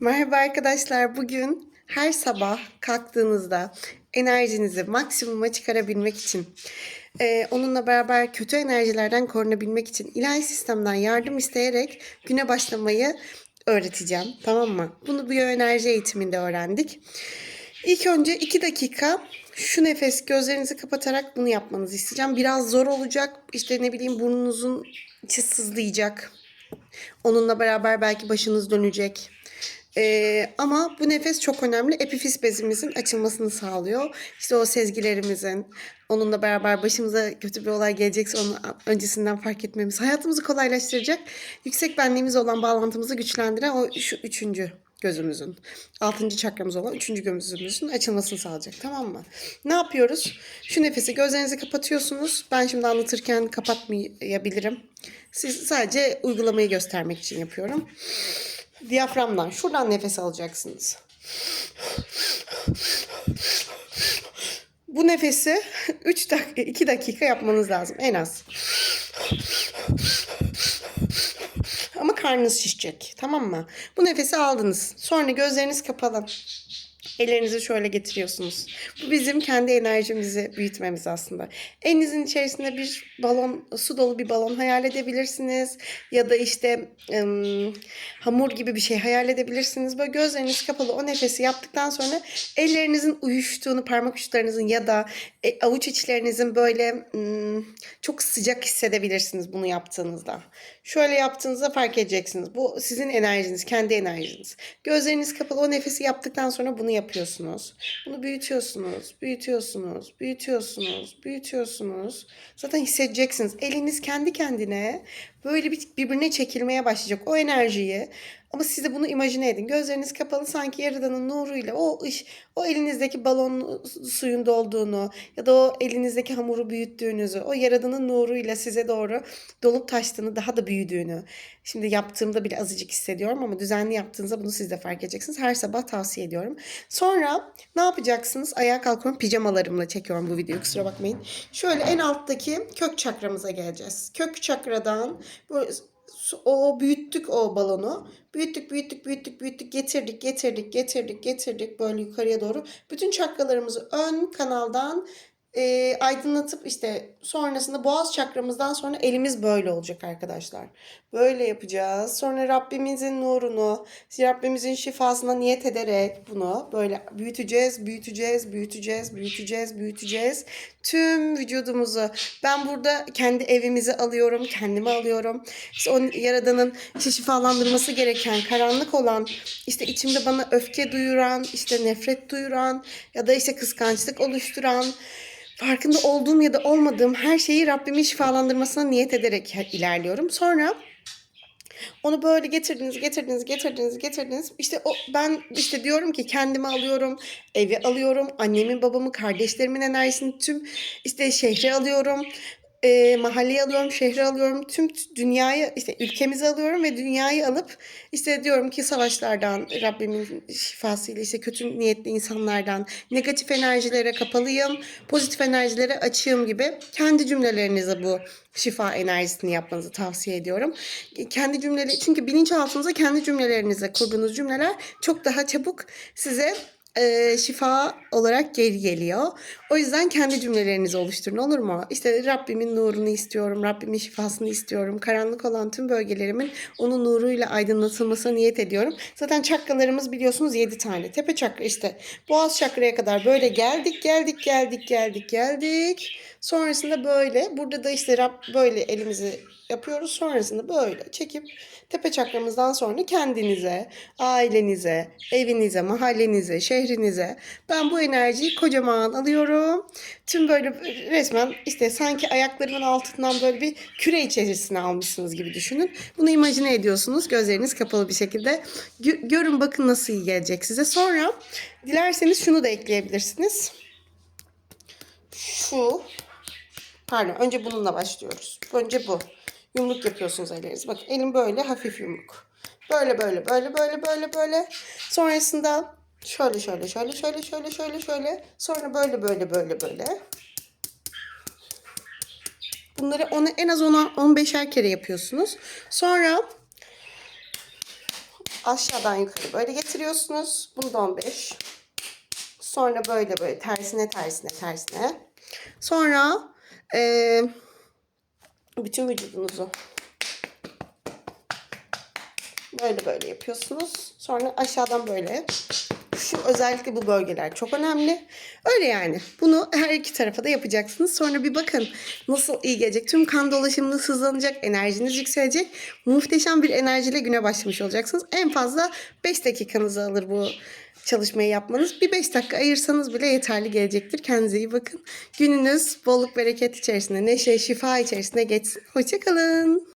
Merhaba arkadaşlar. Bugün her sabah kalktığınızda enerjinizi maksimuma çıkarabilmek için, eee, onunla beraber kötü enerjilerden korunabilmek için ilahi sistemden yardım isteyerek güne başlamayı öğreteceğim. Tamam mı? Bunu biyoenerji eğitiminde öğrendik. İlk önce 2 dakika şu nefes gözlerinizi kapatarak bunu yapmanızı isteyeceğim. Biraz zor olacak. İşte ne bileyim burnunuzun içi sızlayacak. Onunla beraber belki başınız dönecek. Ee, ama bu nefes çok önemli. Epifiz bezimizin açılmasını sağlıyor. İşte o sezgilerimizin, onunla beraber başımıza kötü bir olay gelecekse onu öncesinden fark etmemiz, hayatımızı kolaylaştıracak. Yüksek benliğimiz olan bağlantımızı güçlendiren o şu üçüncü gözümüzün, altıncı çakramız olan üçüncü gözümüzün açılmasını sağlayacak. Tamam mı? Ne yapıyoruz? Şu nefesi gözlerinizi kapatıyorsunuz. Ben şimdi anlatırken kapatmayabilirim. Siz sadece uygulamayı göstermek için yapıyorum. Diyaframdan şuradan nefes alacaksınız. Bu nefesi 3 dakika 2 dakika yapmanız lazım en az. Ama karnınız şişecek. Tamam mı? Bu nefesi aldınız. Sonra gözleriniz kapalı. Ellerinizi şöyle getiriyorsunuz. Bu bizim kendi enerjimizi büyütmemiz aslında. Elinizin içerisinde bir balon, su dolu bir balon hayal edebilirsiniz. Ya da işte ım, hamur gibi bir şey hayal edebilirsiniz. Böyle gözleriniz kapalı o nefesi yaptıktan sonra ellerinizin uyuştuğunu, parmak uçlarınızın ya da e, avuç içlerinizin böyle ım, çok sıcak hissedebilirsiniz bunu yaptığınızda. Şöyle yaptığınızda fark edeceksiniz. Bu sizin enerjiniz, kendi enerjiniz. Gözleriniz kapalı o nefesi yaptıktan sonra bunu yapıyorsunuz. Bunu büyütüyorsunuz, büyütüyorsunuz, büyütüyorsunuz, büyütüyorsunuz. Zaten hissedeceksiniz. Eliniz kendi kendine böyle bir birbirine çekilmeye başlayacak o enerjiyi. Ama siz de bunu imajine edin. Gözleriniz kapalı sanki yaradanın nuruyla o ış, o elinizdeki balon suyun dolduğunu ya da o elinizdeki hamuru büyüttüğünüzü, o yaradanın nuruyla size doğru dolup taştığını, daha da büyüdüğünü. Şimdi yaptığımda bile azıcık hissediyorum ama düzenli yaptığınızda bunu siz de fark edeceksiniz. Her sabah tavsiye ediyorum. Sonra ne yapacaksınız? Ayağa kalkıyorum. Pijamalarımla çekiyorum bu videoyu. Kusura bakmayın. Şöyle en alttaki kök çakramıza geleceğiz. Kök çakradan böyle o büyüttük o balonu. Büyüttük, büyüttük, büyüttük, büyüttük, getirdik, getirdik, getirdik, getirdik böyle yukarıya doğru. Bütün çakralarımızı ön kanaldan e, aydınlatıp işte sonrasında boğaz çakramızdan sonra elimiz böyle olacak arkadaşlar. Böyle yapacağız. Sonra Rabbimizin nurunu, Rabbimizin şifasına niyet ederek bunu böyle büyüteceğiz, büyüteceğiz, büyüteceğiz, büyüteceğiz, büyüteceğiz. Tüm vücudumuzu ben burada kendi evimizi alıyorum, kendimi alıyorum. İşte o yaradanın işte şifalandırması gereken, karanlık olan, işte içimde bana öfke duyuran, işte nefret duyuran ya da işte kıskançlık oluşturan farkında olduğum ya da olmadığım her şeyi Rabbimin şifalandırmasına niyet ederek ilerliyorum. Sonra onu böyle getirdiniz, getirdiniz, getirdiniz, getirdiniz. İşte o ben işte diyorum ki kendimi alıyorum, evi alıyorum, annemin, babamı, kardeşlerimin enerjisini tüm işte şehri alıyorum e, mahalleyi alıyorum, şehri alıyorum, tüm dünyayı, işte ülkemizi alıyorum ve dünyayı alıp işte diyorum ki savaşlardan, Rabbimin şifasıyla işte kötü niyetli insanlardan, negatif enerjilere kapalıyım, pozitif enerjilere açığım gibi kendi cümlelerinize bu şifa enerjisini yapmanızı tavsiye ediyorum. Kendi cümleleri, çünkü bilinçaltınıza kendi cümlelerinizle kurduğunuz cümleler çok daha çabuk size e, şifa olarak geri geliyor. O yüzden kendi cümlelerinizi oluşturun olur mu? İşte Rabbimin nurunu istiyorum, Rabbimin şifasını istiyorum. Karanlık olan tüm bölgelerimin onun nuruyla aydınlatılmasına niyet ediyorum. Zaten çakralarımız biliyorsunuz 7 tane. Tepe çakra işte boğaz çakraya kadar böyle geldik, geldik, geldik, geldik, geldik. Sonrasında böyle, burada da işte Rab böyle elimizi yapıyoruz. Sonrasında böyle çekip tepe çakramızdan sonra kendinize, ailenize, evinize, mahallenize, şehrinize ben bu enerjiyi kocaman alıyorum. Tüm böyle resmen işte sanki ayaklarımın altından böyle bir küre içerisine almışsınız gibi düşünün. Bunu imajine ediyorsunuz gözleriniz kapalı bir şekilde. Gö- görün bakın nasıl iyi gelecek size. Sonra dilerseniz şunu da ekleyebilirsiniz. Şu Pardon önce bununla başlıyoruz. Önce bu. Yumruk yapıyorsunuz elleriniz. Bakın elim böyle hafif yumruk. Böyle böyle böyle böyle böyle böyle. Sonrasında şöyle şöyle şöyle şöyle şöyle şöyle şöyle. Sonra böyle böyle böyle böyle. Bunları onu en az 10 15'er kere yapıyorsunuz. Sonra aşağıdan yukarı böyle getiriyorsunuz. Bunu da 15. Sonra böyle böyle tersine tersine tersine. Sonra eee, bütün vücudunuzu böyle böyle yapıyorsunuz. Sonra aşağıdan böyle. Şu özellikle bu bölgeler çok önemli. Öyle yani. Bunu her iki tarafa da yapacaksınız. Sonra bir bakın nasıl iyi gelecek. Tüm kan dolaşımınız hızlanacak. Enerjiniz yükselecek. Muhteşem bir enerjiyle güne başlamış olacaksınız. En fazla 5 dakikanızı alır bu çalışmayı yapmanız. Bir 5 dakika ayırsanız bile yeterli gelecektir. Kendinize iyi bakın. Gününüz bolluk bereket içerisinde, neşe, şifa içerisinde geçsin. Hoşçakalın.